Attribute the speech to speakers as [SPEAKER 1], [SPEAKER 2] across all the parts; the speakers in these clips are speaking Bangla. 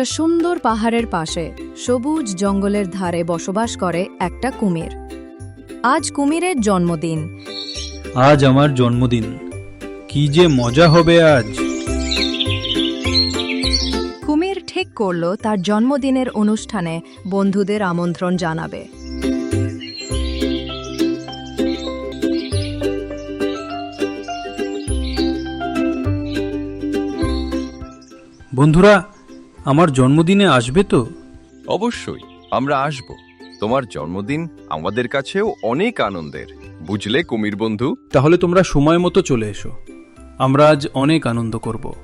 [SPEAKER 1] একটা সুন্দর পাহাড়ের পাশে সবুজ জঙ্গলের ধারে বসবাস করে একটা কুমির। আজ কুমিরের জন্মদিন।
[SPEAKER 2] আজ আমার জন্মদিন। কি যে মজা হবে আজ।
[SPEAKER 1] কুমির ঠিক করল তার জন্মদিনের অনুষ্ঠানে বন্ধুদের আমন্ত্রণ জানাবে।
[SPEAKER 2] বন্ধুরা আমার জন্মদিনে আসবে তো?
[SPEAKER 3] অবশ্যই আমরা আসব। তোমার জন্মদিন আমাদের কাছেও অনেক আনন্দের। বুঝলে কুমির বন্ধু?
[SPEAKER 2] তাহলে তোমরা সময় মতো চলে এসো। আমরা আজ অনেক আনন্দ করব।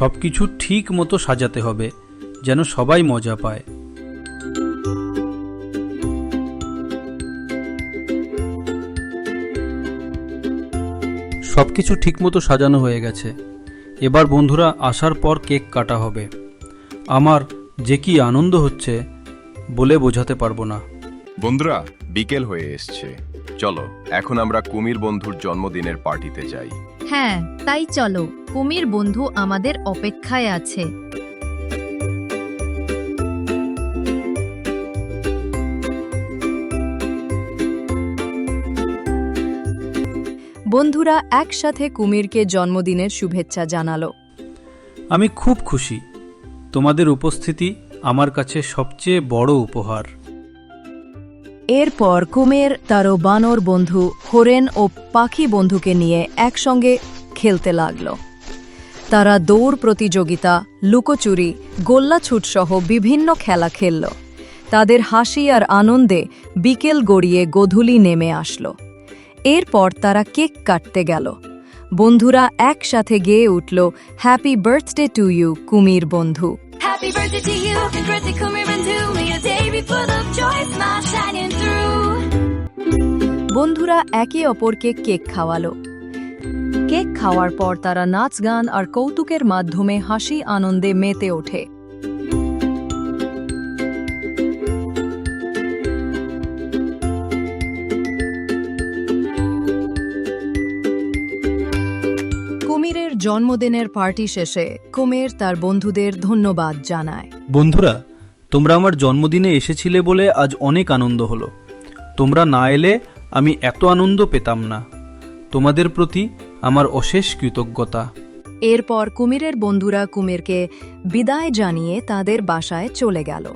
[SPEAKER 2] সবকিছু ঠিক মতো সাজাতে হবে, যেন সবাই মজা পায়। সব সবকিছু ঠিকমতো সাজানো হয়ে গেছে। এবার বন্ধুরা, আসার পর কেক কাটা হবে। আমার যে কি আনন্দ হচ্ছে বলে বোঝাতে পারব না।
[SPEAKER 3] বন্ধুরা, বিকেল হয়ে এসছে। চলো এখন আমরা কুমির বন্ধুর জন্মদিনের পার্টিতে যাই।
[SPEAKER 4] হ্যাঁ তাই চলো কুমির বন্ধু আমাদের অপেক্ষায় আছে।
[SPEAKER 1] বন্ধুরা একসাথে কুমিরকে জন্মদিনের শুভেচ্ছা জানালো।
[SPEAKER 2] আমি খুব খুশি। তোমাদের উপস্থিতি আমার কাছে সবচেয়ে বড় উপহার।
[SPEAKER 1] এরপর কুমির তারও বানর বন্ধু হরেন ও পাখি বন্ধুকে নিয়ে একসঙ্গে খেলতে লাগল। তারা দৌড় প্রতিযোগিতা লুকোচুরি গোল্লাছুটসহ বিভিন্ন খেলা খেলল। তাদের হাসি আর আনন্দে বিকেল গড়িয়ে গোধূলি নেমে আসলো। এরপর তারা কেক কাটতে গেল। বন্ধুরা একসাথে গেয়ে উঠল হ্যাপি বার্থডে টু ইউ কুমির বন্ধু!
[SPEAKER 5] Happy birthday to you, happy birthday,
[SPEAKER 1] বন্ধুরা একে অপরকে কেক খাওয়ালো। কেক খাওয়ার পর তারা নাচ, গান আর কৌতুকের মাধ্যমে হাসি, আনন্দে মেতে ওঠে। কুমিরের জন্মদিনের পার্টি শেষে কুমির তার বন্ধুদের ধন্যবাদ জানায়।
[SPEAKER 2] বন্ধুরা, তোমরা আমার জন্মদিনে এসেছিলে বলে আজ অনেক আনন্দ হলো। তোমরা না এলে আমি এত আনন্দ পেতাম না। তোমাদের প্রতি আমার অশেষ কৃতজ্ঞতা।
[SPEAKER 1] এরপর কুমিরের বন্ধুরা কুমিরকে বিদায় জানিয়ে তাদের বাসায় চলে গেল।